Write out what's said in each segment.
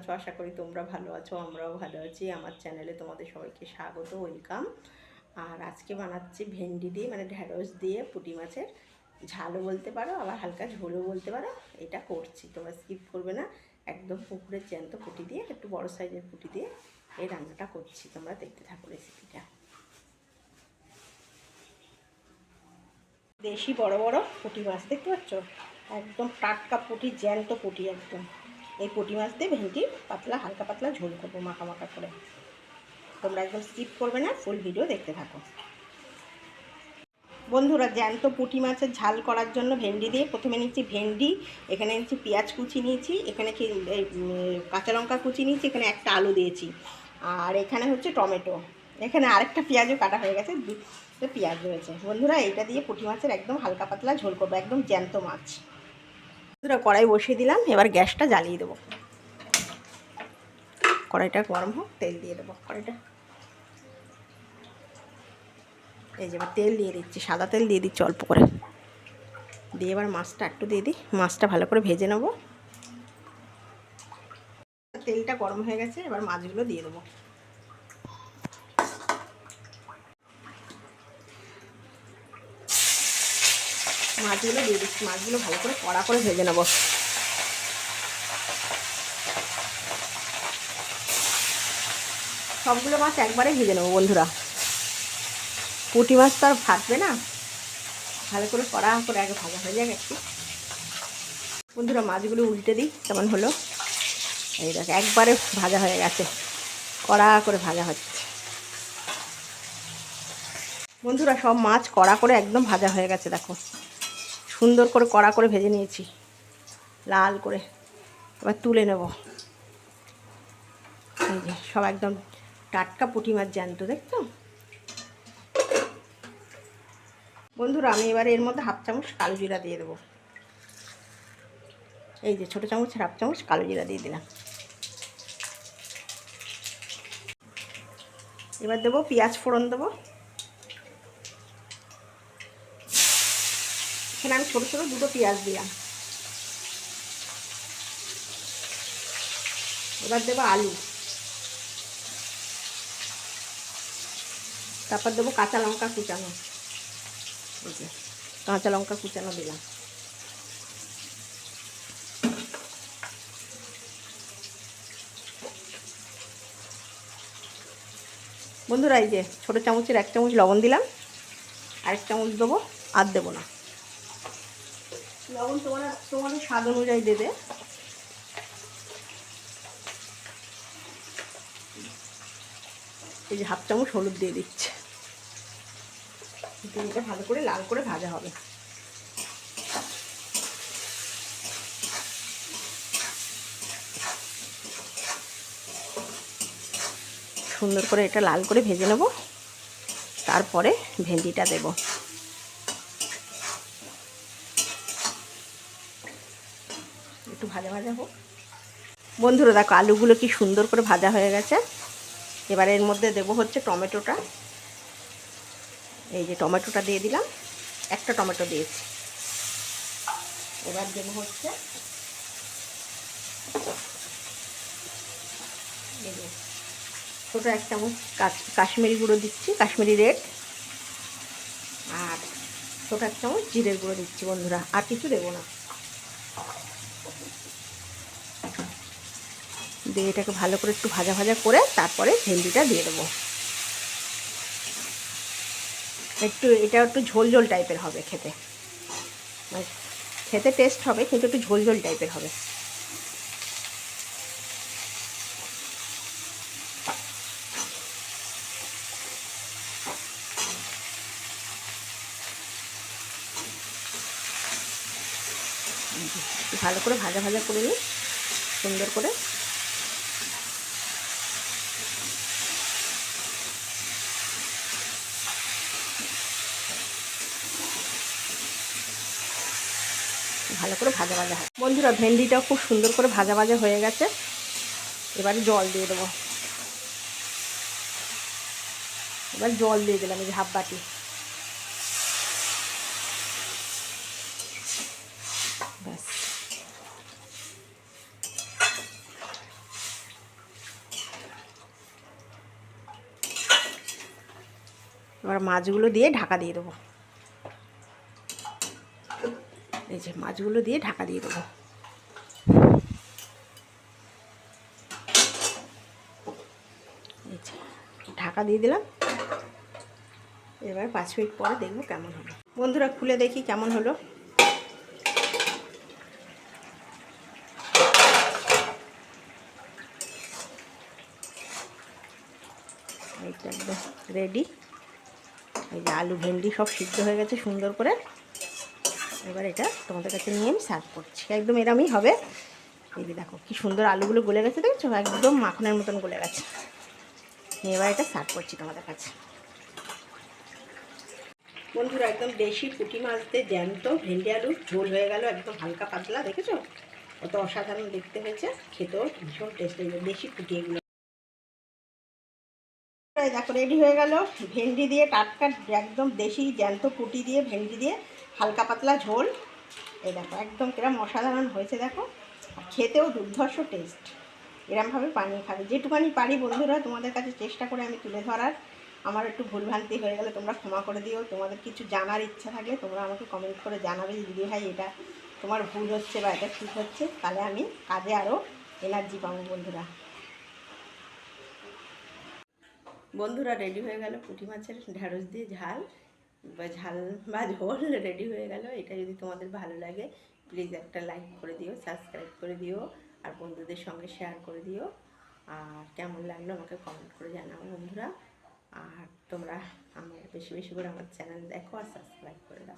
আছো? আশা করি তোমরা ভালো আছো, আমরাও ভালো আছি। আমার চ্যানেলে তোমাদের সবাইকে স্বাগত, ওয়েলকাম। আর আজকে বানাচ্ছি ভেন্ডি দিয়ে মানে ঢ্যাঁড়স দিয়ে পুঁটি মাছের ঝালও বলতে পারো, আবার হালকা ঝোলও বলতে পারো। এটা করছি, তোমরা স্কিপ করবে না। একদম পুকুরের জ্যান্ত পুঁটি দিয়ে, একটু বড় সাইজের পুঁটি দিয়ে এই রান্নাটা করছি। তোমরা দেখতে থাকো রেসিপিটা দেশি বড় বড় পুঁটি মাছ, দেখতে পাচ্ছ? একদম টাটকা পুঁটি, জ্যান্ত পুঁটি একদম। এই পুঁটি মাছ দিয়ে ভেন্ডি পাতলা, হালকা পাতলা ঝোল করব মাখা মাখা করে। তোমরা একদম স্কিপ করবে না ফুল ভিডিও দেখতে থাকো। বন্ধুরা, জ্যান্ত পুঁটি মাছের ঝাল করার জন্য ভেন্ডি দিয়ে প্রথমে নিচ্ছি ভেন্ডি, এখানে নিচ্ছি পেঁয়াজ কুচি নিয়েছি, এখানে কাঁচা লঙ্কা কুচি নিয়েছি, এখানে একটা আলু দিয়েছি। আর এখানে হচ্ছে টমেটো। এখানে আরেকটা পেঁয়াজও কাটা হয়ে গেছে দুটো পেঁয়াজ রয়েছে। বন্ধুরা এটা দিয়ে পুঁটি মাছের একদম হালকা পাতলা ঝোল করব, একদম জ্যান্ত মাছ। বন্ধুরা কড়াই বসিয়ে দিলাম, এবার গ্যাসটা জ্বালিয়ে দেবো। কড়াইটা গরম হোক, তেল দিয়ে দেবো কড়াইটা। এই যে এবার তেল দিয়ে দিচ্ছি, সাদা তেল দিয়ে দিচ্ছি অল্প করে। দিয়ে এবার মাছটা একটু দিয়ে দিই, মাছটা ভালো করে ভেজে নেব। তেলটা গরম হয়ে গেছে, এবার মাছগুলো দিয়ে দেবো। মাছগুলো দিয়ে দিচ্ছি। মাছগুলো ভালো করে কড়া করে ভেজে নেব। সবগুলো মাছ একবারে ভেজে নেব বন্ধুরা। পুঁটি মাছ তো আর ফাটবে না। ভালো করে কড়া করে আগে ভাজা হয়ে যাক একটু। বন্ধুরা, মাছগুলো উল্টে দিই, কেমন হলো? এই দেখো, একবারে ভাজা হয়ে গেছে। কড়া করে ভাজা হচ্ছে। বন্ধুরা, সব মাছ কড়া করে একদম ভাজা হয়ে গেছে, দেখো। সুন্দর করে কড়া করে ভেজে নিয়েছি। লাল করে। এবার তুলে নেব। এই যে সব একদম টাটকা পুঁটি মাছ জ্যান্ত দেখতো বন্ধুরা, আমি এবার এর মধ্যে হাফ চামচ কালো জিরা দিয়ে দেবো। এই যে ছোটো চামচ, হাফ চামচ কালো জিরা দিয়ে দিলাম। এবার দেবো পেঁয়াজ ফোড়ন দেবো। এখানে আমি ছোটো ছোটো দুটো পেঁয়াজ দিলাম। এবার দেবো আলু। তারপর দেবো কাঁচা লঙ্কা কুচানো। কাঁচা লঙ্কা কুচানো দিলাম। বন্ধুরা, এই যে ছোটো চামচের এক চামচ লবণ দিলাম, আরেক চামচ দেবো, আর দেবো না। লবণ তোমার তোমাদের স্বাদ অনুযায়ী দেবে। এই যে হাফ চামচ হলুদ দিয়ে দিচ্ছে। এটা ভালো করে লাল করে ভাজা হবে। সুন্দর করে এটা লাল করে ভেজে নেব। তারপরে ভেন্ডিটা দেব। ভাজা ভাজা হোক। বন্ধুরা, দেখো আলুগুলো কি সুন্দর করে ভাজা হয়ে গেছে। এবার এর মধ্যে দেব হচ্ছে টমেটোটা। এই যে টমেটোটা দিয়ে দিলাম, একটা টমেটো দিয়েছি। এবার দেব হচ্ছে ছোটো এক চামচ কাশ্মীরি গুঁড়ো দিচ্ছি, কাশ্মীরি রেড। আর ছোটো এক চামচ জিরের গুঁড়ো দিচ্ছি বন্ধুরা, আর কিছু দেবো না। দিয়ে এটাকে ভালো করে একটু ভাজা ভাজা করে তারপরে ভেন্ডিটা দিয়ে দেবো। একটু, এটা একটু ঝোল ঝোল টাইপের হবে খেতে। মানে খেতে টেস্ট হবে, কিন্তু একটু ঝোল ঝোল টাইপের হবে। ভালো করে ভাজা ভাজা করে নিই সুন্দর করে ভালো করে ভাজা ভাজা হয়। বন্ধুরা, ভেন্ডিটা খুব সুন্দর করে ভাজা ভাজা হয়ে গেছে। এবারে জল দিয়ে দেবো। এবার জল দিয়ে দিলাম এই যে হাফ বাটি। ব্যাস। এবার মাছগুলো দিয়ে ঢাকা দিয়ে দেবো। এই যে মাছগুলো দিয়ে ঢাকা দিয়ে দেবো। ঢাকা দিয়ে দিলাম। এবার পাঁচ মিনিট পরে দেখব কেমন হলো বন্ধুরা, খুলে দেখি কেমন হলো। এইটা একদম রেডি এই যে আলু ভেন্ডি সব সিদ্ধ হয়ে গেছে সুন্দর করে। এবার এটা তোমাদের কাছে নিয়ে আমি সার্ভ করছি। একদম এরমই হবে। এই দেখো, কি সুন্দর আলুগুলো গলে গেছে, দেখছ? একদম মাখনের মতন গলে গেছে। এবার এটা সার্ভ করছি তোমাদের কাছে। বন্ধুরা, একদম দেশি পুঁটি মাছ দিয়ে জ্যান্ত ভেন্ডি আলু, ঝোল হয়ে গেল, একদম হালকা পাতলা, দেখেছ? কত অসাধারণ দেখতে হয়েছে। খেতেও ভীষণ টেস্ট হয়ে দেশি পুঁটি এগুলো। দেখো রেডি হয়ে গেল। ভেন্ডি দিয়ে টাটকা, একদম দেশি জ্যান্ত পুঁটি দিয়ে ভেন্ডি দিয়ে হালকা পাতলা ঝোল। এই দেখো, একদম কিরম অসাধারণ হয়েছে, দেখো। খেতেও দুর্ধর্ষ টেস্ট এরমভাবে বানিয়ে খাবে। যেটুকানি পারি বন্ধুরা, তোমাদের কাছে চেষ্টা করে আমি তুলে ধরার। আমার একটু ভুলভ্রান্তি হয়ে গেলে তোমরা ক্ষমা করে দিও। তোমাদের কিছু জানার ইচ্ছা থাকলে তোমরা আমাকে কমেন্ট করে জানাবে যে, দিদি ভাই, এটা তোমার ভুল হচ্ছে বা এটা ঠিক হচ্ছে? তাহলে আমি কাজে আরও এনার্জি পাবো বন্ধুরা। বন্ধুরা রেডি হয়ে গেল পুঁটি মাছের ঢ্যাঁড়স দিয়ে ঝাল বা ঝাল বা ঝোল রেডি হয়ে গেল। এটা যদি তোমাদের ভালো লাগে প্লিজ একটা লাইক করে দিও সাবস্ক্রাইব করে দিও, আর বন্ধুদের সঙ্গে শেয়ার করে দিও। আর কেমন লাগল আমাকে কমেন্ট করে জানাও বন্ধুরা। আর তোমরা আমার বেশি বেশি করে আমার চ্যানেল দেখো আর সাবস্ক্রাইব করে দাও।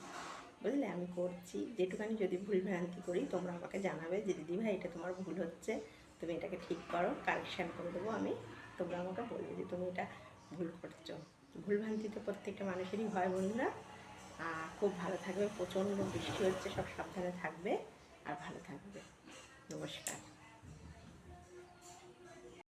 বুঝলে? আমি করছি যেটুখানি যদি ভুল ভ্রান্তি করি, তোমরা আমাকে জানাবে যে দিদি ভাই এটা তোমার ভুল হচ্ছে। তুমি এটাকে ঠিক করো কারেকশান করে দেবো আমি। তোমরা আমাকে বলবে যে তুমি এটা ভুল করছ। ভুল ভ্রান্তি তো প্রত্যেকটা মানুষেরই হয় বন্ধুরা। আর খুব ভালো থাকবে, প্রচণ্ড বৃষ্টি হচ্ছে, সব সাবধানে থাকবে আর ভালো থাকবে। নমস্কার।